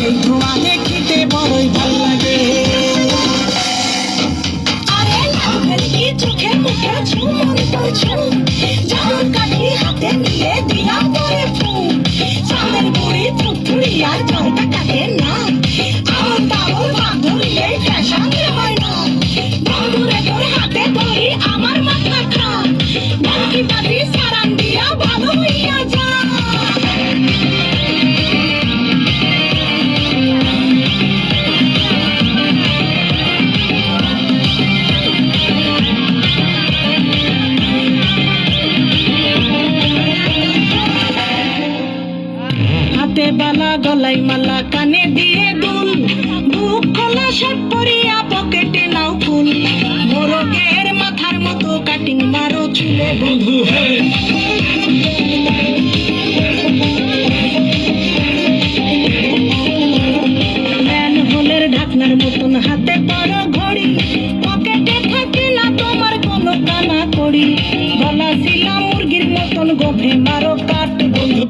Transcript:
সেই ধোঁয়া দেখিতে বড়ই লাগে। আরে লাভের চোখে মুখে করছ? জামন কাঠি হাতে নিয়ে দিলাম পরে ফুল চাঁদের বুড়ি আর জলটা কাটে না। আমার তাও হাতে আমার হাতে বালা গলাই মালা কানে দিয়ে দুল। বুক খোলা শার্ট পরিয়া পকেটে নাও ফুল। মোরগের মাথার মতো কাটিং মারো চুলে বন্ধু ঢাকনার মতন হাতে ঘড়ি। পকেটে না কোনো গলা মতন মারো কাট বন্ধু।